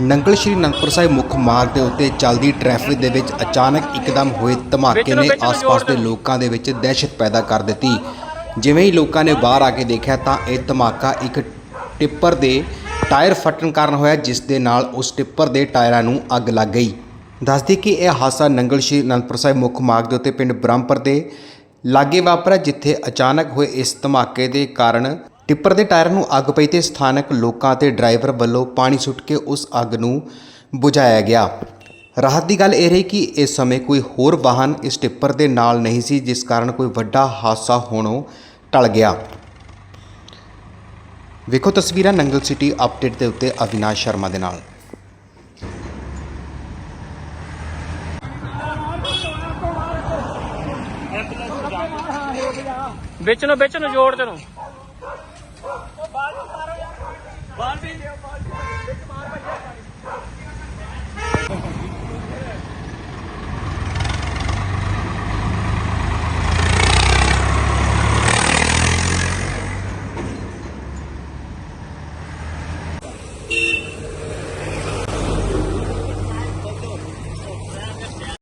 ਨੰਗਲ ਸ਼੍ਰੀ ਅਨੰਦਪੁਰ ਸਾਹਿਬ ਮੁੱਖ ਮਾਰਗ ਦੇ ਉੱਤੇ ਚੱਲਦੀ ਟ੍ਰੈਫਿਕ ਦੇ ਵਿੱਚ ਅਚਾਨਕ ਇੱਕਦਮ ਹੋਏ ਧਮਾਕੇ ਨੇ ਆਸ-ਪਾਸ ਦੇ ਲੋਕਾਂ ਦੇ ਵਿੱਚ ਦਹਿਸ਼ਤ ਪੈਦਾ ਕਰ ਦਿੱਤੀ। ਜਿਵੇਂ ਹੀ ਲੋਕਾਂ ਨੇ ਬਾਹਰ ਆ ਕੇ ਦੇਖਿਆ ਤਾਂ ਇਹ ਧਮਾਕਾ ਇੱਕ ਟਿੱਪਰ ਦੇ ਟਾਇਰ ਫਟਣ ਕਾਰਨ ਹੋਇਆ ਜਿਸ ਦੇ ਨਾਲ ਉਸ ਟਿੱਪਰ ਦੇ ਟਾਇਰਾਂ ਨੂੰ ਅੱਗ ਲੱਗ ਗਈ। ਦੱਸਦੀ ਕਿ ਇਹ ਹਾਦਸਾ ਨੰਗਲ ਸ਼੍ਰੀ ਅਨੰਦਪੁਰ ਸਾਹਿਬ ਮੁੱਖ ਮਾਰਗ ਦੇ ਉੱਤੇ ਪਿੰਡ ਬ੍ਰਹਮਪੁਰ ਦੇ ਲਾਗੇ ਵਾਪਰਿਆ ਜਿੱਥੇ ਅਚਾਨਕ ਹੋਏ ਇਸ ਧਮਾਕੇ ਦੇ ਕਾਰਨ ਟਿੱਪਰ ਦੇ ਟਾਇਰ ਨੂੰ ਅੱਗ ਪਈ ਤੇ ਸਥਾਨਕ ਲੋਕਾਂ ਤੇ ਡਰਾਈਵਰ ਵੱਲੋਂ ਪਾਣੀ ਸੁੱਟ ਕੇ ਉਸ ਅੱਗ ਨੂੰ ਬੁਝਾਇਆ ਗਿਆ। ਰਾਹਤ ਦੀ ਗੱਲ ਇਹ ਰਹੀ ਕਿ ਇਸ ਸਮੇਂ ਕੋਈ ਹੋਰ ਵਾਹਨ ਇਸ ਟਿੱਪਰ ਦੇ ਨਾਲ ਨਹੀਂ ਸੀ, ਜਿਸ ਕਾਰਨ ਕੋਈ ਵੱਡਾ ਹਾਦਸਾ ਹੋਣੋਂ ਟਲ ਗਿਆ। ਵੇਖੋ ਤਸਵੀਰਾਂ ਨੰਗਲ ਸਿਟੀ ਅਪਡੇਟ ਦੇ ਉੱਤੇ ਅਵਿਨਾਸ਼ ਸ਼ਰਮਾ ਦੇ ਨਾਲ। ਵਿੱਚ ਨੂੰ ਜੋੜ ਦੇ